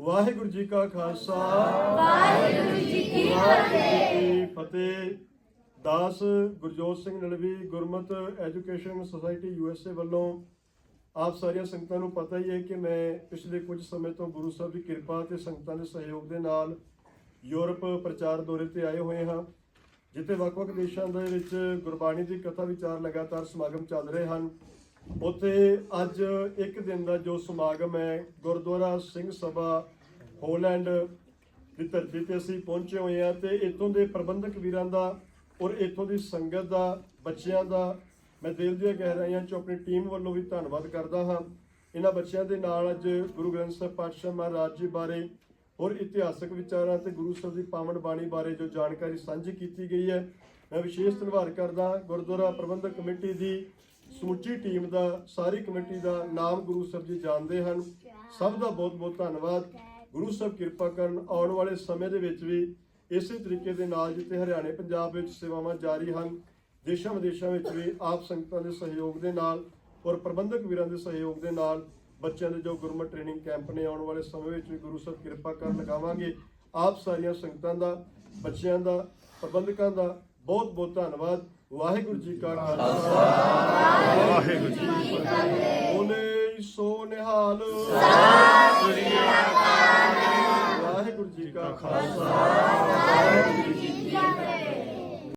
ਵਾਹਿਗੁਰੂ ਜੀ ਕਾ ਖਾਲਸਾ। ਵਾਹਿਗੁਰੂ ਜੀ ਕੀ ਕੀ ਫਤਿਹ। ਦਾਸ Gurjot Singh Nalvi Gurmat education society USA ਵੱਲੋਂ ਆਪ ਸਾਰੀਆਂ ਸੰਗਤਾਂ ਨੂੰ ਪਤਾ ਹੀ ਹੈ ਕਿ ਮੈਂ ਪਿਛਲੇ ਕੁਝ ਸਮੇਂ ਤੋਂ ਗੁਰੂ ਸਾਹਿਬ ਦੀ ਕਿਰਪਾ ਤੇ ਸੰਗਤਾਂ ਦੇ ਸਹਿਯੋਗ ਦੇ ਨਾਲ ਯੂਰਪ ਪ੍ਰਚਾਰ ਦੌਰੇ ਤੇ ਆਏ ਹੋਏ ਹਾਂ ਜਿੱਥੇ ਵੱਖ-ਵੱਖ ਦੇਸ਼ਾਂ ਦੇ ਵਿੱਚ ਗੁਰਬਾਣੀ ਦੀ ਕਥਾ ਵਿਚਾਰ ਲਗਾਤਾਰ ਸਮਾਗਮ ਚੱਲ ਰਹੇ ਹਨ। ਉੱਥੇ ਅੱਜ ਇੱਕ ਦਿਨ ਦਾ ਜੋ ਸਮਾਗਮ ਹੈ, ਗੁਰਦੁਆਰਾ ਸਿੰਘ ਸਭਾ ਹੋਲੈਂਡ ਦੀ ਧਰਤੀ ਤੇ ਅਸੀਂ ਪਹੁੰਚੇ ਹੋਏ ਹਾਂ ਤੇ ਇੱਥੋਂ ਦੇ ਪ੍ਰਬੰਧਕ ਵੀਰਾਂ ਦਾ ਔਰ ਇੱਥੋਂ ਦੀ ਸੰਗਤ ਦਾ, ਬੱਚਿਆਂ ਦਾ, ਮੈਂ ਦਿਲ ਦੀਆਂ ਗਹਿਰਾਈਆਂ 'ਚੋਂ ਆਪਣੀ ਟੀਮ ਵੱਲੋਂ ਵੀ ਧੰਨਵਾਦ ਕਰਦਾ ਹਾਂ। ਇਹਨਾਂ ਬੱਚਿਆਂ ਦੇ ਨਾਲ ਅੱਜ ਗੁਰੂ ਗ੍ਰੰਥ ਸਾਹਿਬ ਪਾਤਸ਼ਾਹ ਮਹਾਰਾਜ ਜੀ ਬਾਰੇ ਔਰ ਇਤਿਹਾਸਕ ਵਿਚਾਰਾਂ ਤੇ ਗੁਰੂ ਸਾਹਿਬ ਦੀ ਪਾਵਨ ਬਾਣੀ ਬਾਰੇ ਜੋ ਜਾਣਕਾਰੀ ਸਾਂਝੀ ਕੀਤੀ ਗਈ ਹੈ, ਮੈਂ ਵਿਸ਼ੇਸ਼ ਧੰਨਵਾਦ ਕਰਦਾ ਗੁਰਦੁਆਰਾ ਪ੍ਰਬੰਧਕ ਕਮੇਟੀ ਦੀ ਸਮੁੱਚੀ ਟੀਮ ਦਾ, ਸਾਰੀ ਕਮੇਟੀ ਦਾ ਨਾਮ ਗੁਰੂ ਸਾਹਿਬ ਜੀ ਜਾਣਦੇ ਹਨ। ਸਭ ਦਾ ਬਹੁਤ ਬਹੁਤ ਧੰਨਵਾਦ। ਗੁਰੂ ਸਾਹਿਬ ਕਿਰਪਾ ਕਰਨ ਆਉਣ ਵਾਲੇ ਸਮੇਂ ਦੇ ਵਿੱਚ ਵੀ ਇਸੇ ਤਰੀਕੇ ਦੇ ਨਾਲ ਜਿੱਥੇ ਹਰਿਆਣੇ, ਪੰਜਾਬ ਵਿੱਚ ਸੇਵਾਵਾਂ ਜਾਰੀ ਹਨ, ਦੇਸ਼ਾਂ ਵਿਦੇਸ਼ਾਂ ਵਿੱਚ ਵੀ ਆਪ ਸੰਗਤਾਂ ਦੇ ਸਹਿਯੋਗ ਦੇ ਨਾਲ ਔਰ ਪ੍ਰਬੰਧਕ ਵੀਰਾਂ ਦੇ ਸਹਿਯੋਗ ਦੇ ਨਾਲ ਬੱਚਿਆਂ ਦੇ ਜੋ ਗੁਰਮਤ ਟ੍ਰੇਨਿੰਗ ਕੈਂਪ ਨੇ ਆਉਣ ਵਾਲੇ ਸਮੇਂ ਵਿੱਚ ਵੀ ਗੁਰੂ ਸਾਹਿਬ ਕਿਰਪਾ ਕਰਨ ਲਗਾਵਾਂਗੇ। ਆਪ ਸਾਰੀਆਂ ਸੰਗਤਾਂ ਦਾ, ਬੱਚਿਆਂ ਦਾ, ਪ੍ਰਬੰਧਕਾਂ ਦਾ ਬਹੁਤ ਬਹੁਤ ਧੰਨਵਾਦ। ਵਾਹਿਗੁਰੂ ਜੀ ਕਾ ਖਾਲਸਾ ਵਾਹਿਗੁਰੂ ਜੀ ਕੀ ਫਤਿਹ ਬੋਲੇ ਸੋ ਨਿਹਾਲ। ਵਾਹਿਗੁਰੂ ਜੀ ਕਾ ਖਾਲਸਾ।